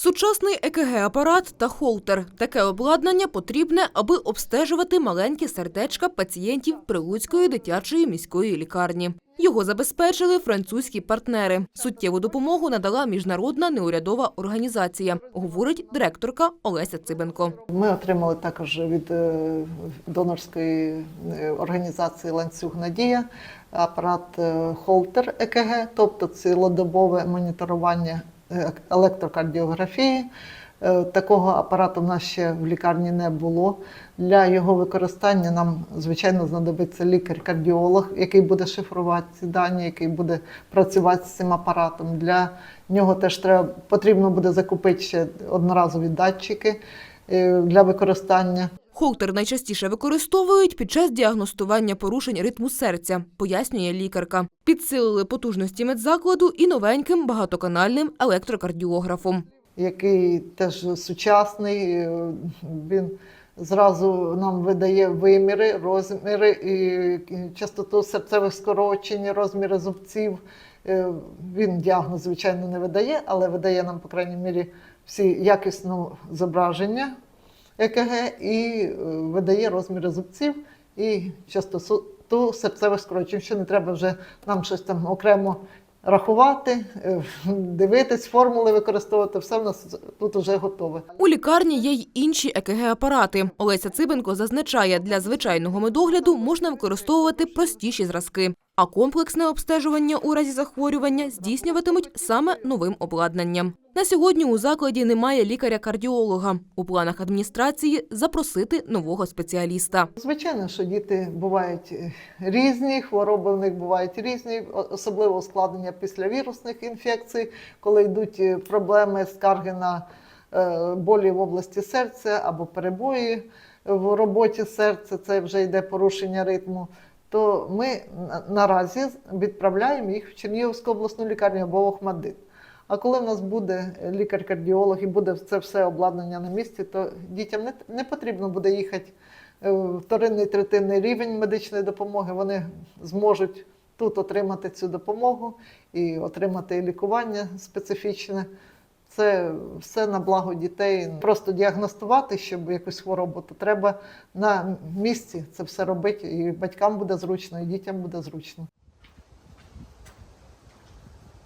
Сучасний ЕКГ-апарат та холтер. Таке обладнання потрібне, аби обстежувати маленькі сердечка пацієнтів Прилуцької дитячої міської лікарні. Його забезпечили французькі партнери. Суттєву допомогу надала міжнародна неурядова організація, говорить директорка Олеся Цибенко. Ми отримали також від е, донорської е, організації Ланцюг Надія апарат е, Холтер ЕКГ, тобто цілодобове моніторування електрокардіографії. Е, Такого апарату в нас ще в лікарні не було. Для його використання нам, звичайно, знадобиться лікар-кардіолог, який буде шифрувати ці дані, який буде працювати з цим апаратом. Для нього теж треба, потрібно буде закупити ще одноразові датчики е, для використання. Холтер найчастіше використовують під час діагностування порушень ритму серця, пояснює лікарка. Підсилили потужності медзакладу і новеньким багатоканальним електрокардіографом. який теж сучасний. е, Він зразу нам видає виміри, розміри і частоту серцевих скорочень, розміри зубців. Е, Він діагноз, звичайно, не видає, але видає нам, по крайній мірі, всі якісно зображення ЕКГ і е, видає розміри зубців і частоту серцевих скорочень, що не треба вже нам щось там окремо рахувати, е, дивитись, формули використовувати, все в нас тут вже готове. У лікарні є й інші ЕКГ-апарати. Олеся Цибенко зазначає, для звичайного медогляду можна використовувати простіші зразки, а комплексне обстежування у разі захворювання здійснюватимуть саме новим обладнанням. На сьогодні у закладі немає лікаря-кардіолога. У планах адміністрації запросити нового спеціаліста. Звичайно, що діти бувають е, різні, хвороби в них бувають різні, особливо ускладнення після вірусних інфекцій, коли йдуть е, проблеми, скарги на е, болі в області серця або перебої в роботі серця, це вже йде порушення ритму. То ми наразі відправляємо їх в Чернігівську обласну лікарню або Охмадит. А коли в нас буде лікар-кардіолог і буде це все обладнання на місці, то дітям не, не потрібно буде їхати е, вторинний третинний рівень медичної допомоги. Вони зможуть тут отримати цю допомогу і отримати лікування специфічне. Це все на благо дітей. Просто діагностувати, щоб якусь хворобу, то треба на місці це все робити. І батькам буде зручно, і дітям буде зручно.